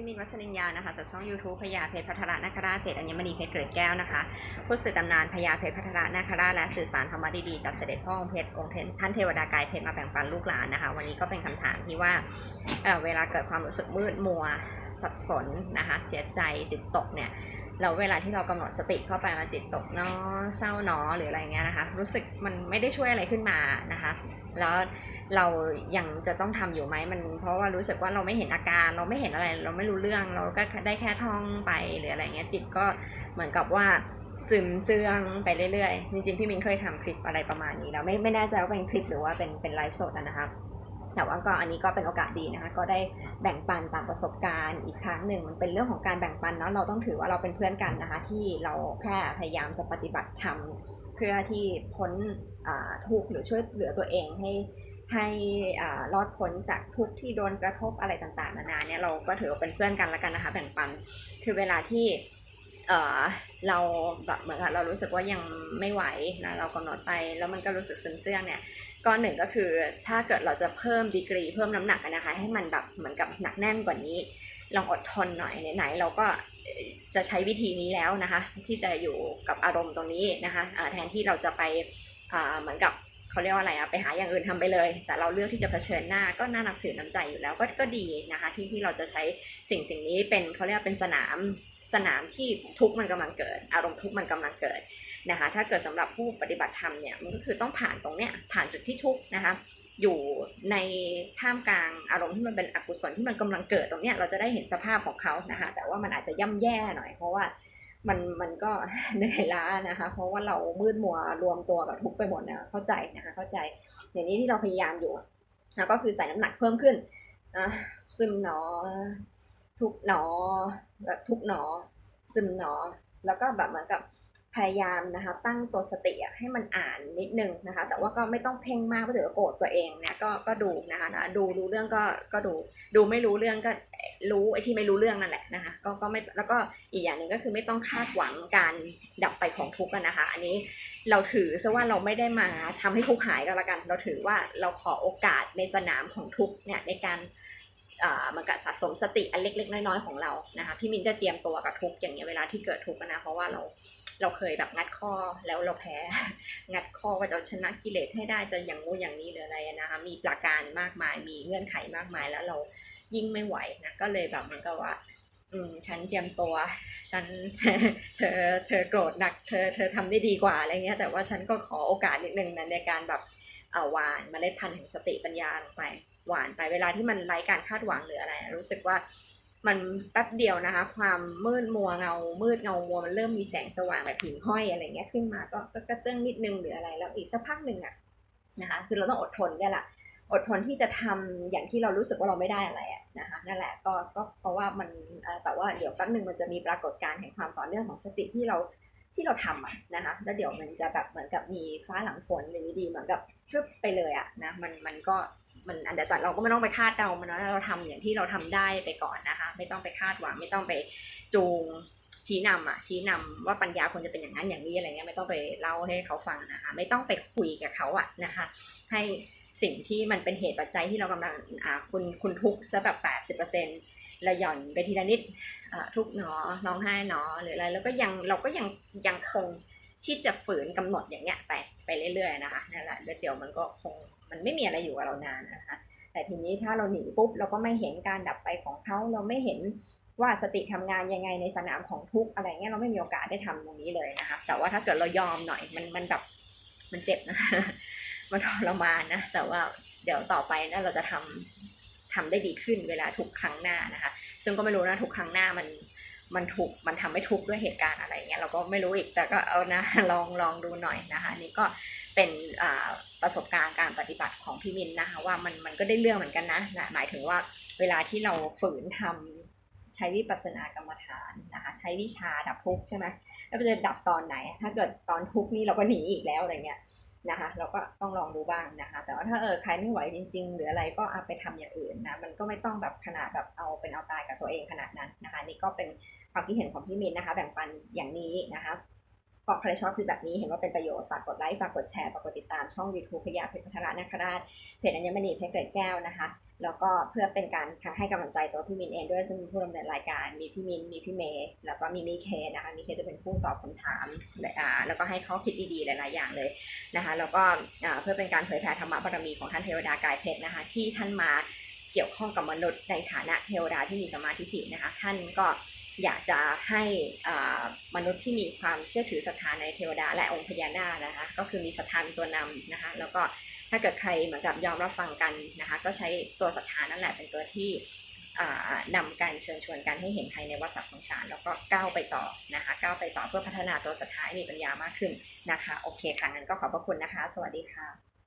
พี่มินวัชรินยานะคะจากช่อง YouTube พญาเพชรพัทระนาคราชเพจอัญมณีเพชรเกิดแก้วนะคะผู้สื่อตำนานพญาเพชรพัทระนาคราชและสื่อสารธรรมะดีๆจากเสด็จพ่อองค์เพชรองค์เทนท่านเทวดากายเพชรมาแบ่งปันลูกหลานนะคะ วันนี้ก็เป็นคำถามที่ว่าเอ่อเวลาเกิดความรู้สึกมืดมัวสับสนนะคะเสียใจจิตตกเนี่ยเราเวลาที่เรากำหนดสติเข้าไปมาจิตตกเนาะเศร้าเนาะหรืออะไรเงี้ยนะคะ รู้สึกมันไม่ได้ช่วยอะไรขึ้นมานะคะ แล้วเรายังจะต้องทำอยู่ไหมมันเพราะว่ารู้สึกว่าเราไม่เห็นอาการ เราไม่เห็นอะไร เราไม่รู้เรื่องเราก็ได้แค่ท่องไปหรืออะไรเงี้ยจิตก็เหมือนกับว่าซึมเสื่องไปเรื่อยๆ จริงๆ พี่มินเคยทำคลิปอะไรประมาณนี้แล้วไม่ไม่แน่ใจว่าเป็นคลิปหรือว่าเป็นเป็นไลฟ์สดอะนะคะ แต่ว่าก็อันนี้ก็เป็นโอกาสดีนะคะ ก็ได้แบ่งปันตามประสบการณ์อีกครั้งหนึ่ง มันเป็นเรื่องของการแบ่งปันเนาะ เราต้องถือว่าเราเป็นเพื่อนกันนะคะ ที่เราแค่พยายามจะปฏิบัติธรรมเพื่อที่พ้นทุกข์หรือช่วยเหลือตัวเองให้ให้อ่ารอดพ้นจากทุกข์ที่โดนกระทบอะไรต่างๆ นานาเนี่ยเราก็ถือว่าเป็นเพื่อนกันแล้วกันนะคะ แบ่งปันคือเวลาที่ เออเราแบบเหมือนกับเรารู้สึกว่ายังไม่ไหวนะเรากำหนดไปแล้วมันก็รู้สึกซึมเสื่องเนี่ยก็หนึ่งก็คือถ้าเกิดเราจะเพิ่มดีกรีเพิ่มน้ำหนักนะคะ ให้มันแบบเหมือนกับหนักแน่นกว่านี้ ลองอดทนหน่อยไหนๆเราก็จะใช้วิธีนี้แล้วนะคะ ที่จะอยู่กับอารมณ์ตรงนี้นะคะแทนที่เราจะไปเหมือนกับเขาเรียกว่าอะไรอะไปหาอย่างอื่นทำไปเลย แต่เราเลือกที่จะเผชิญหน้าก็น่านับถือน้ำใจอยู่แล้วก็ก็ดีนะคะที่ที่เราจะใช้สิ่งสิ่งนี้เป็นเขาเรียกเป็นสนาม สนามที่ทุกมันกำลังเกิด อารมณ์ทุกมันกำลังเกิดนะคะ ถ้าเกิดสำหรับผู้ปฏิบัติธรรมเนี่ยมันก็คือต้องผ่านตรงเนี้ยผ่านจุดที่ทุกนะคะอยู่ในท่ามกลางอารมณ์ที่มันเป็นอกุศลที่มันกำลังเกิดตรงเนี้ยเราจะได้เห็นสภาพของเขานะคะแต่ว่ามันอาจจะย่ำแย่หน่อยเพราะว่ามันมันก็เหนื่อยล้านะคะ เพราะว่าเรามืดมัวรวมตัวกับทุกไปหมดนะเข้าใจนะคะเข้าใจอย่างนี้ที่เราพยายามอยู่นะก็คือใส่น้ำหนักเพิ่มขึ้นนะซึมหนอ ทุกหนอแบบทุกหนอ ซึมหนอ แล้วก็แบบเหมือนกับพยายามนะคะ ตั้งตัวสติให้มันอ่านนิดนึงนะคะ แต่ว่าก็ไม่ต้องเพ่งมากเพราะเดี๋ยวโกรธตัวเองเนี่ยก็ก็ดูนะคะนะดูรู้เรื่องก็ก็ดู ดูไม่รู้เรื่องก็รู้ไอ้ที่ไม่รู้เรื่องนั่นแหละนะคะก็ก็ไม่แล้วก็อีกอย่างหนึ่งก็คือไม่ต้องคาดหวังการดับไปของทุกข์นะคะ อันนี้เราถือซะว่าเราไม่ได้มาทำให้ทุกข์หายก็แล้วกัน เราถือว่าเราขอโอกาสในสนามของทุกข์เนี่ยในการ มันก็สะสมสติอันเล็ก ๆ น้อย ๆ ของเรานะคะพี่มินจะเจียมตัวกับทุกอย่างเงี้ยเวลาที่เกิดทุกข์นะเพราะว่าเราเราเคยแบบงัดข้อแล้วเราแพ้ งัดข้อว่าจะชนะกิเลสให้ได้จะอย่างงู้นอย่างนี้หรืออะไรนะคะมีประการมากมายมีเงื่อนไขมากมายแล้วเรายิ่งไม่ไหวนะก็เลยแบบมันก็ว่า อืมฉันเจียมตัว ฉันเธอเธอโกรธหนัก เธอเธอทำได้ดีกว่าอะไรเงี้ยแต่ว่าฉันก็ขอโอกาสนิดนึงนะในการแบบเอาวานเมาเล็ดพันธุ์แห่งสติปัญญาลงไป หวานไปเวลาที่มันไร้การคาดหวังหรืออะไร รู้สึกว่ามันแป๊บเดียวนะคะ ความมืดมัวเงา มืดเงามัวมันเริ่มมีแสงสว่างแบบหิ่งห้อยอะไรเงี้ยขึ้นมาก็ก็กระเตื้องนิดนึงหรืออะไร แล้วอีกสักพักหนึ่งอะนะคะ คือเราต้องอดทนได้ละอดทนที่จะทำอย่างที่เรารู้สึกว่าเราไม่ได้อะไรอะนะคะนั่นแหละก็ก็เพราะว่ามันแต่ว่าเดี๋ยวแป๊บหนึ่งมันจะมีปรากฏการณ์แห่งความต่อเนื่องของสติที่เราที่เราทำอะนะคะแล้วเดี๋ยวมันจะแบบเหมือนกับมีฟ้าหลังฝนหรือดีเหมือนกับพรึบไปเลยอะนะมันมันก็ มันอันเดียวแต่เราก็ไม่ต้องไปคาดเดามันนะเราทำอย่างที่เราทำได้ไปก่อนนะคะ ไม่ต้องไปคาดหวังไม่ต้องไปจูงชี้นำอะชี้นำว่าปัญญาควรจะเป็นอย่างนั้นอย่างนี้อะไรเงี้ยไม่ต้องไปเล่าให้เขาฟังนะคะ ไม่ต้องไปคุยกับเขาอะนะคะ ให้สิ่งที่มันเป็นเหตุปัจจัยที่เรากำลังอ่าคุณคุณทุกข์ซะแบบแปดสิบเปอร์เซ็นต์ละหย่อนไปทีละนิดอ่าทุกหนอร้องไห้หนอหรืออะไรแล้วก็ยังเราก็ยังยังคงที่จะฝืนกำหนดอย่างเงี้ยไปไปเรื่อยๆนะคะนั่นแหละเดี๋ยวมันก็คง มันไม่มีอะไรอยู่กับเรานานนะคะแต่ทีนี้ถ้าเราหนีปุ๊บเราก็ไม่เห็นการดับไปของเขาเราไม่เห็นว่าสติทำงานยังไงในสนามของทุกอะไรเงี้ยเราไม่มีโอกาสได้ทำตรงนี้เลยนะคะ แต่ว่าถ้าเกิดเรายอมหน่อยมันมันแบบมันเจ็บนะมันทรมานนะแต่ว่าเดี๋ยวต่อไปนะเราจะทำทำได้ดีขึ้นเวลาทุกครั้งหน้านะคะ ซึ่งก็ไม่รู้นะทุกครั้งหน้ามันมันถูกมันทำไม่ทุกด้วยเหตุการณ์อะไรเงี้ยเราก็ไม่รู้อีกแต่ก็เอานะลองลองดูหน่อยนะคะนี่ก็เป็นอ่า ประสบการณ์การปฏิบัติของพี่มินนะคะว่ามันมันก็ได้เรื่องเหมือนกันนะนะหมายถึงว่าเวลาที่เราฝืนทำใช้วิปัสสนากรรมฐานนะคะใช้วิชาดับทุกข์ใช่ไหมแล้วจะดับตอนไหน ถ้าเกิดตอนทุกข์นี่เราก็หนีอีกแล้วอะไรเงี้ยนะคะเราก็ต้องลองดูบ้างนะคะ แต่ว่าถ้าเออใครไม่ไหวจริง ๆ หรืออะไรก็เอาไปทำอย่างอื่นนะมันก็ไม่ต้องแบบขนาดแบบเอาเป็นเอาตายกับตัวเองขนาดนั้นนะคะนี่ก็เป็นความคิดเห็นของพี่มินนะคะ แบ่งปันอย่างนี้นะคะ ก็ใครชอบคลิปแบบนี้เห็นว่าเป็นประโยชน์ฝากกดไลค์ฝากกดแชร์ฝากกดติดตามช่อง YouTube พยาเพชรพัทรานาคราชเพจอัญมณีเพชรเกรดแก้วนะคะ แล้วก็เพื่อเป็นการให้กำลังใจตัวพี่มินเองด้วยซึ่งผู้ดำเนินรายการมีพี่มินมีพี่เมย์แล้วก็มีมีเคนะคะมีเคจะเป็นผู้ตอบคำถามแล้วก็ให้ข้อคิดดีๆหลายๆอย่างเลยนะคะ แล้วก็เพื่อเป็นการเผยแผ่ธรรมะบารมีของท่านเทวดากายเพชรนะคะ ที่ท่านมา เกี่ยวข้องกับมนุษย์ในฐานะเทวดาที่มีสมาธิถินะคะ ท่านก็อยากจะให้อ่ามนุษย์ที่มีความเชื่อถือศรัทธาในเทวดาและองค์พญานาคนะคะ ก็คือมีศรัทธาเป็นตัวนำนะคะ แล้วก็ถ้าเกิดใครเหมือนกับยอมรับฟังกันนะคะ ก็ใช้ตัวศรัทธานั่นแหละเป็นตัวที่อ่านำการเชิญชวนกันให้เห็นภายในวัฏสงสาร แล้วก็ก้าวไปต่อนะคะก้าวไปต่อเพื่อพัฒนาตัวศรัทธาให้มีปัญญามากขึ้นนะคะ โอเคค่ะงั้นก็ขอบพระคุณนะคะ สวัสดีค่ะ